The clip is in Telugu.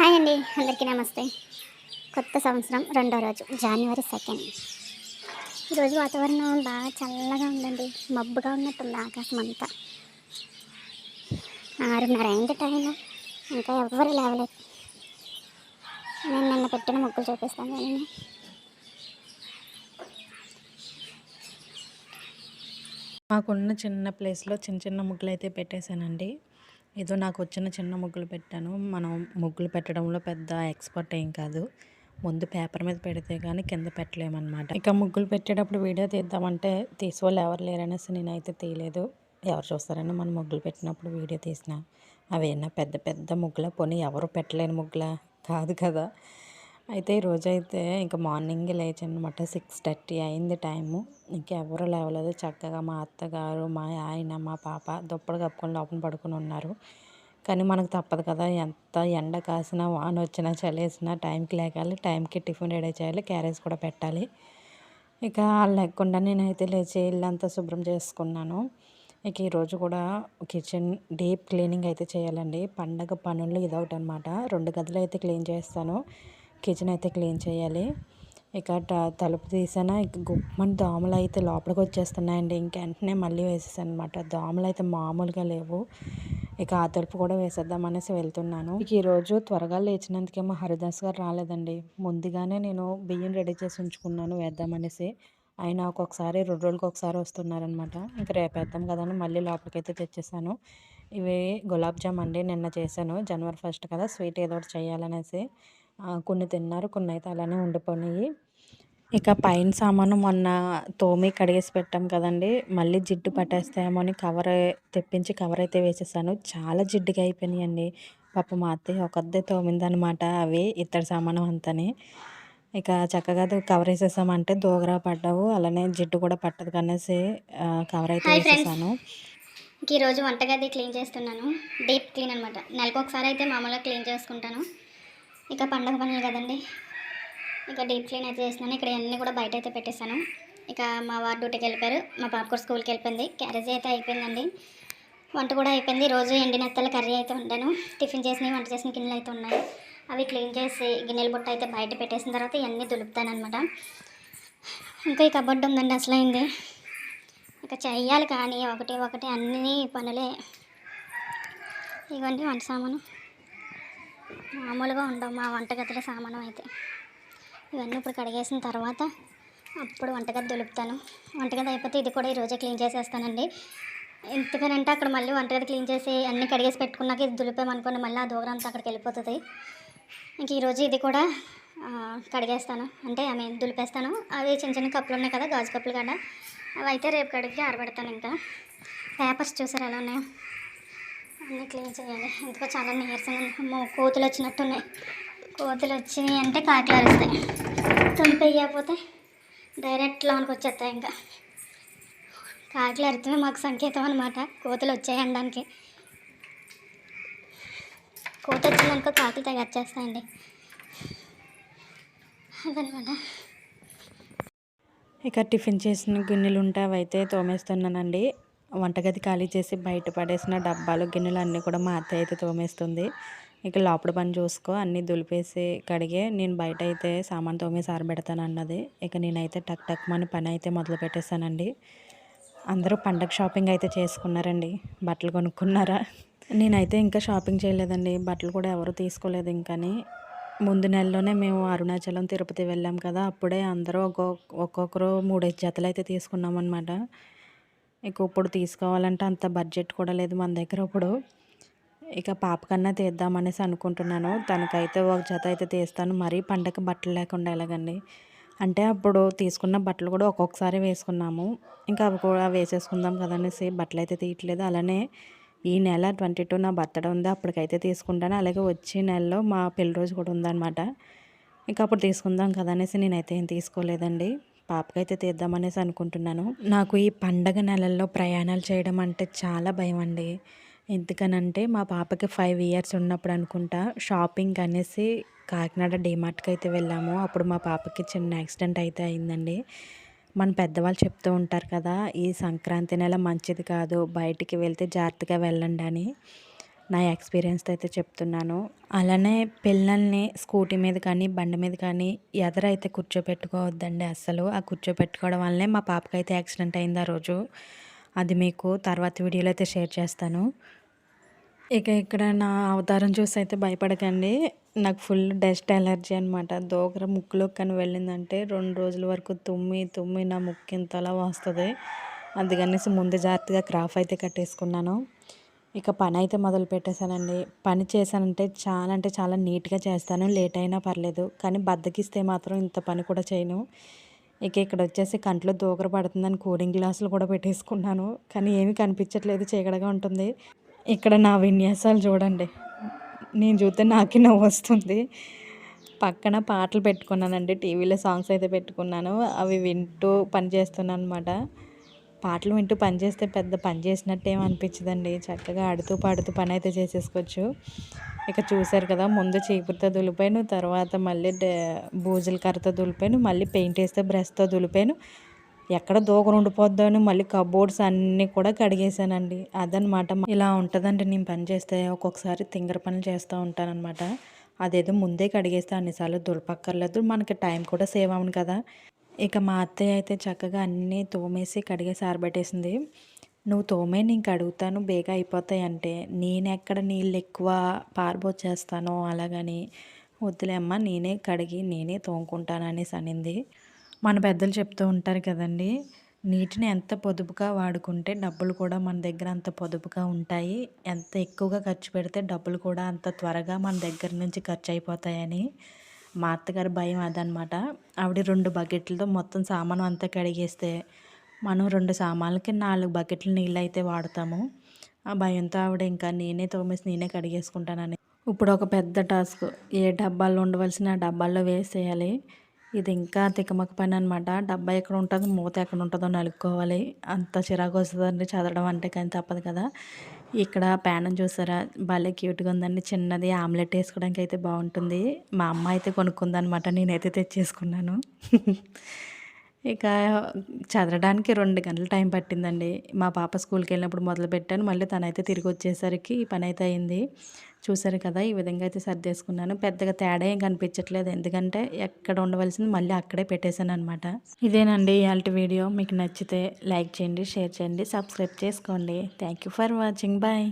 హాయ్ అండి అందరికీ నమస్తే. కొత్త సంవత్సరం రెండో రోజు జనవరి సెకండ్ ఈరోజు వాతావరణం బాగా చల్లగా ఉందండి మబ్బుగా ఉన్నట్టుంది ఆకాశం అంతా. ఆరున్నర అయింది టైం ఇంకా ఎవ్వరు లేవలేదు నేను నిన్న పెట్టిన ముగ్గులు చూపిస్తాను నేను మాకున్న చిన్న ప్లేస్లో చిన్న చిన్న ముగ్గులు అయితే పెట్టేశానండి. ఏదో నాకు వచ్చిన చిన్న ముగ్గులు పెట్టాను. మనం ముగ్గులు పెట్టడంలో పెద్ద ఎక్స్పర్ట్ ఏం కాదు. ముందు పేపర్ మీద పెడితే కానీ కింద పెట్టలేమన్నమాట. ఇక ముగ్గులు పెట్టేటప్పుడు వీడియో తీద్దామంటే తీసుకోవాలి ఎవరు లేరనేసి నేనైతే తీయలేదు. ఎవరు చూస్తారని మనం ముగ్గులు పెట్టినప్పుడు వీడియో తీసిన. అవేనా పెద్ద పెద్ద ముగ్గుల? పోనీ ఎవరు పెట్టలేని ముగ్గుల? కాదు కదా. అయితే ఈరోజు అయితే ఇంకా మార్నింగ్ లేచాను అనమాట సిక్స్ థర్టీ అయింది టైము. ఇంకెవరు లేవలేదు. చక్కగా మా అత్తగారు మా ఆయన మా పాప దుప్పటి కప్పుకొని లోపల పడుకొని ఉన్నారు. కానీ మనకు తప్పదు కదా ఎంత ఎండ కాసినా వాన వచ్చినా చలేసినా టైంకి లేకాలి టైంకి టిఫిన్ రెడీ చేయాలి క్యారేజ్ కూడా పెట్టాలి. ఇక లేకుండా నేనైతే లేచి ఇల్లంతా శుభ్రం చేసుకున్నాను. ఇక ఈరోజు కూడా కిచెన్ డీప్ క్లీనింగ్ అయితే చేయాలండి. పండగ పనులు ఇదొకటి అనమాట రెండు గదులు అయితే క్లీన్ చేస్తాను. కిచెన్ అయితే క్లీన్ చేయాలి. ఇక ట- తలుపు తీసానా ఇక గుమ్మని దోమలు అయితే లోపలికి వచ్చేస్తున్నాయండి. ఇంక వెంటనే మళ్ళీ వేసేసాను అనమాట దోమలు అయితే మామూలుగా లేవు. ఇక ఆ తలుపు కూడా వేసేద్దాం అనేసి వెళ్తున్నాను. ఇక ఈరోజు త్వరగా లేచినందుకేమో హరిదాస్ గారు రాలేదండి. ముందుగానే నేను బియ్యం రెడీ చేసి ఉంచుకున్నాను వేద్దామనేసి ఆయన ఒక్కొక్కసారి రెండు రోజులకి ఒకసారి వస్తున్నారనమాట. ఇంక రేపు వేద్దాం కదా అని మళ్ళీ లోపలికైతే తెచ్చేసాను. ఇవి గులాబ్ జామ్ అండి నిన్న చేశాను. జనవరి ఫస్ట్ కదా స్వీట్ ఏదో ఒకటి చేయాలనేసి. కొన్ని తిన్నారు కొన్ని అయితే అలానే ఉండిపోయినాయి. ఇక పైన సామాను మొన్న తోమి కడిగేసి పెట్టాం కదండి. మళ్ళీ జిడ్డు పట్టేస్తాయేమో అని కవర్ తెప్పించి కవర్ అయితే వేసేసాను. చాలా జిడ్డుగా అయిపోయినాయండి. పాప మా అత్తయ్య ఒకద్దే తోమిందనమాట అవి ఇత్తడి సామానం అంతని. ఇక చక్కగా అది కవర్ వేసేసామంటే దోగరా పడ్డావు. అలానే జిడ్డు కూడా పట్టదు కనేసి కవర్ అయితే. వేసేసాను. ఇంక ఈరోజు వంటగది క్లీన్ చేస్తున్నాను. డీప్ క్లీన్ అనమాట. నెలకు ఒకసారి అయితే మామూలుగా క్లీన్ చేసుకుంటాను. ఇక పండగ పనులు కదండి. ఇక డీప్ క్లీన్ అయితే చేసినాను ఇక్కడ అన్నీ కూడా బయట అయితే పెట్టేశాను. ఇక మా వారు డ్యూటీకి వెళ్ళిపోయారు. మా పాప కూడా స్కూల్కి వెళ్ళిపోయింది. క్యారేజీ అయితే అయిపోయిందండి. వంట కూడా అయిపోయింది. రోజు ఎండి కర్రీ అయితే వండాను. టిఫిన్ చేసినవి వంట చేసిన గిన్నెలు అయితే ఉన్నాయి. అవి క్లీన్ చేసి గిన్నెల బుట్ట అయితే బయట పెట్టేసిన తర్వాత ఇవన్నీ దులుపుతానమాట అనమాట ఇంకా ఈ కబడ్డీ ఉందండి అసలైంది ఇక చెయ్యాలి కానీ ఒకటి ఒకటి అన్ని పనులే. ఇవన్నీ వంట సామాను. మామూలుగా ఉండవు మా వంటగదిలో సామానం అయితే. ఇవన్నీ ఇప్పుడు కడిగేసిన తర్వాత అప్పుడు వంటగది దులుపుతాను. వంటగది అయిపోతే ఇది కూడా ఈరోజే క్లీన్ చేసేస్తానండి. ఎందుకనంటే అక్కడ మళ్ళీ వంటగది క్లీన్ చేసి అన్నీ కడిగేసి పెట్టుకున్నాక ఇది దులిపామనుకోండి మళ్ళీ ఆ దూరం అంతా అక్కడికి వెళ్ళిపోతుంది. ఇంక ఈరోజు ఇది కూడా కడిగేస్తాను. అంటే ఐ మీన్ దులిపేస్తాను. అవి చిన్న చిన్న కప్పులు ఉన్నాయి కదా గాజు కప్పులు కదా అవి అయితే రేపు కడిగి ఆరబెడతాను ఇంకా. పేపర్స్ చూసారు ఎలా ఉన్నాయో? అన్నీ క్లీన్ చేయాలి. ఎందుకో చాలా నీరసంగా అమ్మో కోతులు వచ్చినట్టున్నాయి. కోతులు వచ్చినాయి అంటే కాకులు అరుస్తాయి. తుంపేయకపోతే డైరెక్ట్ లోనికి వచ్చేస్తాయి ఇంకా. కాకులు అరితమే మాకు సంకేతం అనమాట కోతులు వచ్చాయి అనడానికి. కోత వచ్చిందనుకో కాకులు తెగ వచ్చేస్తాయండి అదనమాట. ఇక టిఫిన్ చేసిన గిన్నెలు ఉంటే అవి తోమేస్తున్నానండి. వంటగది ఖాళీ చేసి బయట పడేసిన డబ్బాలు గిన్నెలు అన్నీ కూడా మా అత్తయ్య అయితే తోమేస్తుంది. ఇక లోపల పని చూసుకో అన్నీ దులిపేసి కడిగే. నేను బయట అయితే సామాన్ తోమేసి ఆరబెడతాను అన్నది. ఇక నేనైతే టక్ టక్ మన పని అయితే మొదలు పెట్టేశానండి. అందరూ పండగ షాపింగ్ అయితే చేసుకున్నారండి. బట్టలు కొనుక్కున్నారా? నేనైతే ఇంకా షాపింగ్ చేయలేదండి. బట్టలు కూడా ఎవరు తీసుకోలేదు ఇంకాని ముందు నెలలోనే మేము అరుణాచలం తిరుపతి వెళ్ళాం కదా. అప్పుడే అందరూ ఒక్కొక్క ఒక్కొక్కరు మూడైదు జతలు అయితే తీసుకున్నాం అనమాట ఇక ఇప్పుడు తీసుకోవాలంటే అంత బడ్జెట్ కూడా లేదు మన దగ్గర ఇప్పుడు. ఇక పాప కన్నా తీద్దామనేసి అనుకుంటున్నాను. తనకైతే ఒక జత అయితే తీస్తాను. మరీ పండగ బట్టలు లేకుండా ఎలాగండి? అంటే అప్పుడు తీసుకున్న బట్టలు కూడా ఒక్కొక్కసారి వేసుకున్నాము. ఇంకా అవి కూడా వేసేసుకుందాం కదనేసి బట్టలు అయితే తీయట్లేదు. అలానే ఈ నెల ట్వంటీ టూ నా బర్త్డే ఉంది. అప్పటికైతే తీసుకుంటాను. అలాగే వచ్చే నెలలో మా పెళ్ళి రోజు కూడా ఉందన్నమాట. ఇంకా అప్పుడు తీసుకుందాం కదా అనేసి నేనైతే ఏం తీసుకోలేదండి. పాపకైతే తీద్దామనేసి అనుకుంటున్నాను. నాకు ఈ పండగ నెలల్లో ప్రయాణాలు చేయడం అంటే చాలా భయం అండి ఎందుకనంటే మా పాపకి ఫైవ్ ఇయర్స్ ఉన్నప్పుడు అనుకుంటా షాపింగ్ అనేసి కాకినాడ డిమార్ట్కి అయితే వెళ్ళాము. అప్పుడు మా పాపకి చిన్న యాక్సిడెంట్ అయితే అయిందండి. మన పెద్దవాళ్ళు చెప్తూ ఉంటారు కదా ఈ సంక్రాంతి నెల మంచిది కాదు బయటికి వెళ్తే జాగ్రత్తగా వెళ్ళండి అని. నా ఎక్స్పీరియన్స్ అయితే చెప్తున్నాను. అలానే పిల్లల్ని స్కూటీ మీద కానీ బండి మీద కానీ ఎదరైతే కూర్చోపెట్టుకోవద్దండి అస్సలు. ఆ కూర్చోపెట్టుకోవడం వల్లనే మా పాపకి అయితే యాక్సిడెంట్ అయింది ఆ రోజు. అది మీకు తర్వాత వీడియోలో అయితే షేర్ చేస్తాను. ఇక ఇక్కడ నా అవతారం చూసి అయితే భయపడకండి. నాకు ఫుల్ డస్ట్ ఎలర్జీ అనమాట దోకర ముక్కులోకి కానీ వెళ్ళిందంటే రెండు రోజుల వరకు తుమ్మి తుమ్మి నా ముక్కు ఇంతలా వస్తుంది. అందుకనేసి ముందు జాగ్రత్తగా క్రాఫ్ అయితే కట్టేసుకున్నాను. ఇక పని అయితే మొదలు పెట్టేశానండి. పని చేశానంటే చాలా అంటే చాలా నీట్గా చేస్తాను. లేట్ అయినా పర్లేదు. కానీ బద్దకిస్తే మాత్రం ఇంత పని కూడా చేయను. ఇక ఇక్కడ వచ్చేసి కంట్లో దూకర పడుతుందని కూలింగ్ గ్లాసులు కూడా పెట్టేసుకున్నాను. కానీ ఏమీ కనిపించట్లేదు. చీకడగా ఉంటుంది. ఇక్కడ నా విన్యాసాలు చూడండి. నేను చూస్తే నాకే నవ్వు వస్తుంది. పక్కన పాటలు పెట్టుకున్నానండి. టీవీలో సాంగ్స్ అయితే పెట్టుకున్నాను. అవి వింటూ పని చేస్తున్నాను అనమాట పాటలు వింటూ పని చేస్తే పెద్ద పని చేసినట్టు అనిపించదండి. చక్కగా ఆడుతూ పాడుతూ పని అయితే చేసేసుకోవచ్చు. ఇక చూశారు కదా ముందు చీపురుతో దులిపాను తర్వాత మళ్ళీ బూజుల కర్రతో దులిపాను మళ్ళీ పెయింట్ వేస్తే బ్రష్తో దులిపాను. ఎక్కడ దూకరు ఉండిపోద్దో అని మళ్ళీ కబోర్డ్స్ అన్నీ కూడా కడిగేసానండి అదనమాట ఇలా ఉంటుందండి నేను పని చేస్తే ఒక్కొక్కసారి తింగర పనులు చేస్తూ ఉంటానన్నమాట. అదేదో ముందే కడిగేస్తే అన్నిసార్లు దులపక్కర్లేదు. మనకి టైం కూడా సేవ్ అవును కదా. ఇక మా అత్తయ్య అయితే చక్కగా అన్నీ తోమేసి కడిగే సారబెట్టేసింది. నువ్వు తోమే నేను కడుగుతాను బేగా అయిపోతాయి అంటే నేను ఎక్కడ నీళ్ళు ఎక్కువ పారబోచేస్తానో అలాగని వద్దులే అమ్మ నేనే కడిగి నేనే తోముకుంటాను అనేసి అనింది. మన పెద్దలు చెప్తూ ఉంటారు కదండి నీటిని ఎంత పొదుపుగా వాడుకుంటే డబ్బులు కూడా మన దగ్గర అంత పొదుపుగా ఉంటాయి. ఎంత ఎక్కువగా ఖర్చు పెడితే డబ్బులు కూడా అంత త్వరగా మన దగ్గర నుంచి ఖర్చు అయిపోతాయని మా అత్తగారి భయం అదనమాట. ఆవిడ రెండు బకెట్లతో మొత్తం సామాను అంతా కడిగేస్తే మనం రెండు సామాన్లకి నాలుగు బకెట్ల నీళ్ళు అయితే వాడతాము. ఆ భయంతో ఆవిడ ఇంకా నేనే తోమేసి నేనే కడిగేసుకుంటానని. ఇప్పుడు ఒక పెద్ద టాస్క్. ఏ డబ్బాల్లో ఉండవలసిన ఆ డబ్బాల్లో వేసేయాలి. ఇది ఇంకా తికమక పని అనమాట డబ్బా ఎక్కడ ఉంటుందో మూత ఎక్కడ ఉంటుందో నలుపుకోవాలి. అంత చిరాకు వస్తుందండి చదవడం అంటే కానీ తప్పదు కదా. ఇక్కడ ప్యాన్ చూసారా? భలే క్యూట్గా ఉందండి. చిన్నది ఆమ్లెట్ వేసుకోవడానికి అయితే బాగుంటుంది. మా అమ్మ అయితే కొనుక్కుందనమాట. నేనైతే తెచ్చేసుకున్నాను. ఇక చదవడానికి రెండు గంటల టైం పట్టిందండి. మా పాప స్కూల్కి వెళ్ళినప్పుడు మొదలు పెట్టాను మళ్ళీ తనైతే తిరిగి వచ్చేసరికి ఈ పని అయితే అయింది. చూసారు కదా ఈ విధంగా అయితే సర్దేసుకున్నాను. పెద్దగా తేడా ఏం కనిపించట్లేదు. ఎందుకంటే ఎక్కడ ఉండవలసింది మళ్ళీ అక్కడే పెట్టేశాను అనమాట ఇదేనండి ఇవాళ వీడియో. మీకు నచ్చితే లైక్ చేయండి షేర్ చేయండి సబ్స్క్రైబ్ చేసుకోండి. Thank you for watching. Bye.